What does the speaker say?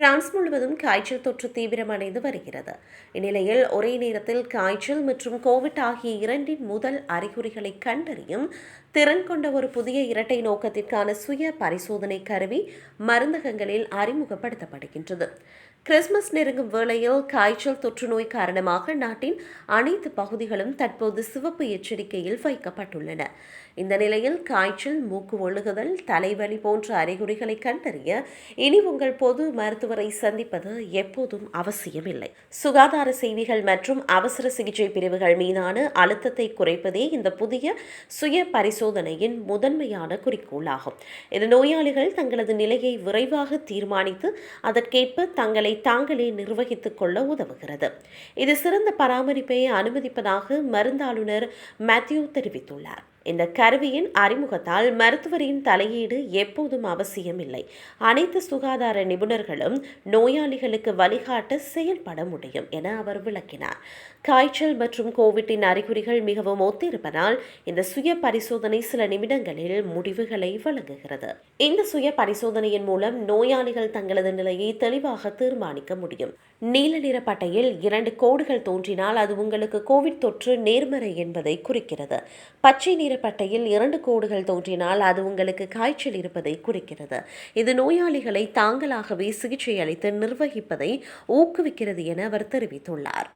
France முழுவதும் காய்ச்சல் தொற்று தீவிரமடைந்து வருகிறது. இந்நிலையில் ஒரே நேரத்தில் காய்ச்சல் மற்றும் கோவிட் ஆகிய இரண்டின் முதல் அறிகுறிகளை கண்டறியும் திறன் கொண்ட ஒரு புதிய இரட்டை நோக்கத்திற்கான சுய பரிசோதனை கருவி மருந்தகங்களில் அறிமுகப்படுத்தப்படுகின்றது. கிறிஸ்துமஸ் நெருங்கும் வேளையில் காய்ச்சல் தொற்றுநோய் காரணமாக நாட்டின் அனைத்து பகுதிகளும் தற்போது சிவப்பு எச்சரிக்கையில் வைக்கப்பட்டுள்ளன. இந்த நிலையில் காய்ச்சல் மூக்கு ஒழுகுதல் தலைவலி போன்ற அறிகுறிகளை கண்டறிய இனி உங்கள் பொது மருத்துவரை சந்திப்பது எப்போதும் அவசியமில்லை. சுகாதார சேவைகள் மற்றும் அவசர சிகிச்சை பிரிவுகள் மீதான அழுத்தத்தை குறைப்பதே இந்த புதிய சுய பரிசோதனையின் முதன்மையான குறிக்கோளாகும். இது நோயாளிகள் தங்களது நிலையை விரைவாக தீர்மானித்து அதற்கேற்ப தங்களை தாங்களே நிர்வகித்துக் கொள்ள உதவுகிறது. இது சிறந்த பராமரிப்பை அனுமதிப்பதாக மருந்தாளுநர் மேத்யூ தெரிவித்துள்ளார். இந்த கருவியின் அறிமுகத்தால் மருத்துவரின் தலையீடு எப்போதும் அவசியமில்லை. அனைத்து சுகாதார நிபுணர்களும் நோயாளிகளுக்கு வழிகாட்ட செயல்பட முடியும் என அவர் விளக்கினார். காய்ச்சல் மற்றும் கோவிட்டின் அறிகுறிகள் மிகவும் ஒத்திருப்பதால் இந்த சுய பரிசோதனை சில நிமிடங்களில் முடிவுகளை வழங்குகிறது. இந்த சுய பரிசோதனையின் மூலம் நோயாளிகள் தங்களது நிலையை தெளிவாக தீர்மானிக்க முடியும். நீல நிற பட்டையில் இரண்டு கோடுகள் தோன்றினால் அது உங்களுக்கு கோவிட் தொற்று நேர்மறை என்பதை குறிக்கிறது. பச்சை நிற பட்டையில் இரண்டு கோடுகள் தோன்றினால் அது உங்களுக்கு காய்ச்சல் இருப்பதை குறிக்கிறது. இது நோயாளிகளை தாங்களாகவே சிகிச்சை அளித்து நிர்வகிப்பதை ஊக்குவிக்கிறது என அவர் தெரிவித்துள்ளார்.